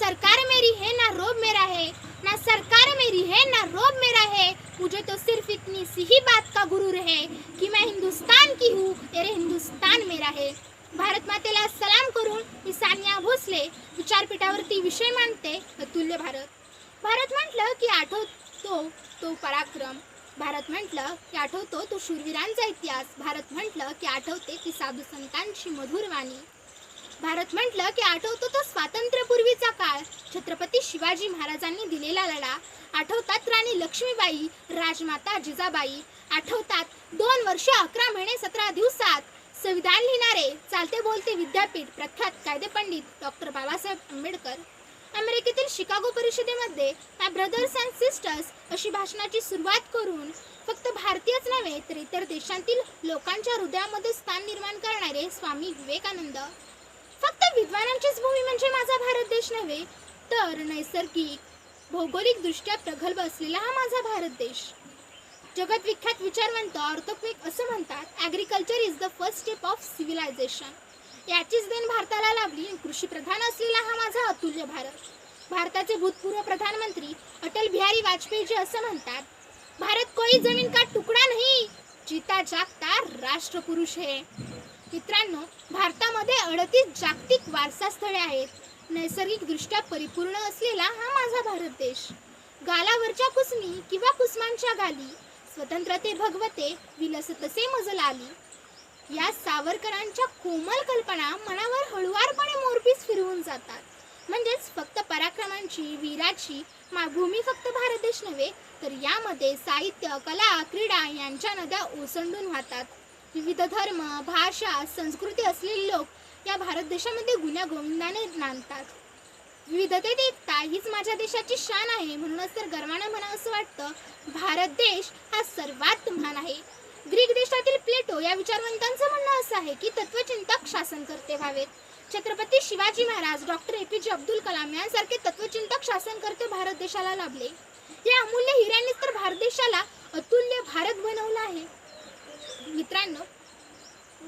सरकार मेरी है ना रोब मेरा है ना सरकार मेरी है ना रोब मेरा है। मुझे तो सिर्फ इतनी सी ही बात का गुरूर है कि मैं हिंदुस्तान की हूँ तेरे हिंदुस्तान मेरा है। भारत मातेला सलाम करून मी सानिया भोसले विचारपीठावरती विषय मांडते अतुल्य भारत। भारत म्हटलं की आठवतो तो पराक्रम। भारत म्हटलं की आठवतो तो शूरवीरांचा इतिहास। भारत म्हटलं की आठवते ती साधू संतांची मधुर वाणी। भारत म्हटलं की आठवतो तो स्वातंत्र्यपूर्वीचा काळ. छत्रपती शिवाजी महाराजांनी दिलेला लढा. आठवतात राणी लक्ष्मीबाई राजमाता जिजाबाई. आठवतात दोन वर्ष अकरा महिने सतरा दिवसात. संविधान लिहिणारे चालते बोलते विद्यापीठ प्रख्यात कायदेपंडित डॉक्टर बाबासाहेब आंबेडकर. अमेरिकेतील शिकागो परिषदेमध्ये माय ब्रदर्स अँड सिस्टर्स अशी भाषणाची सुरुवात करून फक्त भारतीयच नव्हे तर इतर देशांतील लोकांच्या हृदयामध्ये स्थान निर्माण करणारे स्वामी विवेकानंद. फक्त विद्वानांचीच भूमी म्हणजे माझा भारत देश नव्हे तर नैसर्गिक भौगोलिकदृष्ट्या प्रगल्भ असलेला हा माझा भारत देश. जगत विख्यात विचारवंत ऑर्थोक्विक असं म्हणतात agriculture is the first step of civilisation याचीच देण भारताला लाभली कृषी प्रधान असलेला हा माझा अतुल्य भारत. भारताचे भूतपूर्व प्रधानमंत्री अटल बिहारी वाजपेयीजी असं म्हणतात भारत कोई जमीन का तुकडा नाही? जीता जागता राष्ट्रपुरुष हे. मित्रांनो भारतामध्ये अडतीस जागतिक वारसा स्थळे आहेत. नैसर्गिकदृष्ट्या परिपूर्ण असलेला हा माझा भारत देश. गालावरच्या कुसमी किंवा कुसमांच्या गाली स्वतंत्रते भगवते विलसतसे मजल आली या सावरकरांच्या कोमल कल्पना मनावर हळुवारपणे मोरपीस फिरवून जातात. म्हणजेच फक्त पराक्रमांची वीराची माभूमी फक्त भारत देश नव्हे तर यामध्ये साहित्य कला क्रीडा यांच्या नद्या ओसंडून वाहतात. विविध धर्म भाषा संस्कृती असलेले लोक या भारत देशामध्ये गुण्यागोविंदाने नांदतात. विविधतेत एकता हीच माझ्या देशाची शान आहे. म्हणूनच तर गर्वाने म्हणा असं वाटतं भारत देश हा सर्वात महान आहे. ग्रीक देशातील प्लेटो या विचारवंतांचं म्हणणं असं आहे की तत्वचिंतक शासनकर्ते व्हावेत. Chhatrapati Shivaji Maharaj doctor A. P. J. Abdul Kalam यांसारखे तत्वचिंतक शासनकर्ते भारत देशाला लाभले. या अमूल्य हिऱ्यांनी तर भारत देशाला अतुल्य भारत बनवला आहे. मित्रांनो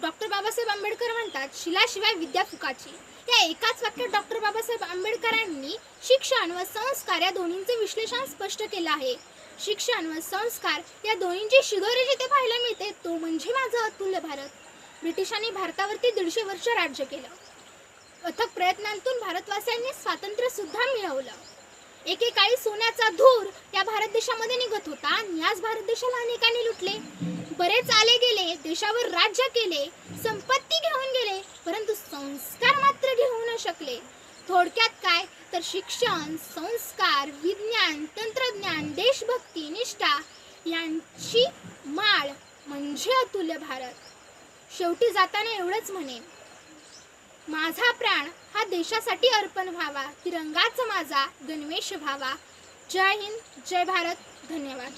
डॉक्टर बाबासाहेब आंबेडकर म्हणतात शिलाशिवाय विद्या फुकाची. या एकाच वाक्यात डॉक्टर बाबासाहेब आंबेडकरांनी शिक्षण व संस्कार या दोन्हींचे विश्लेषण स्पष्ट केलं आहे. शिक्षण व संस्कार या दोन्हींची शिदोरी जिथे पाहायला मिळते तो म्हणजे माझं अतुल्य भारत. ब्रिटिशांनी भारतावरती दीडशे वर्ष राज्य केलं. अथक प्रयत्नांतून भारतवासियांनी स्वातंत्र्य सुद्धा मिळवलं. एकेकाळी सोन्याचा धूर या भारत देशामध्ये निघत होता आणि याच भारत देशाला अनेकांनी लुटले. बरेच आले गेले देशावर राज्य केले संपत्ती घेऊन गेले परंतु संस्कार मात्र घेऊ न शकले. थोडक्यात काय? तर शिक्षण संस्कार विज्ञान तंत्रज्ञान देशभक्ती निष्ठा यांची माळ म्हणजे अतुल्य भारत. शेवटी जाताना एवढंच म्हणेन. माझा प्राण हा देशासाठी अर्पण व्हावा. तिरंगाच माझा गणवेश व्हावा. जय हिंद जय भारत. धन्यवाद.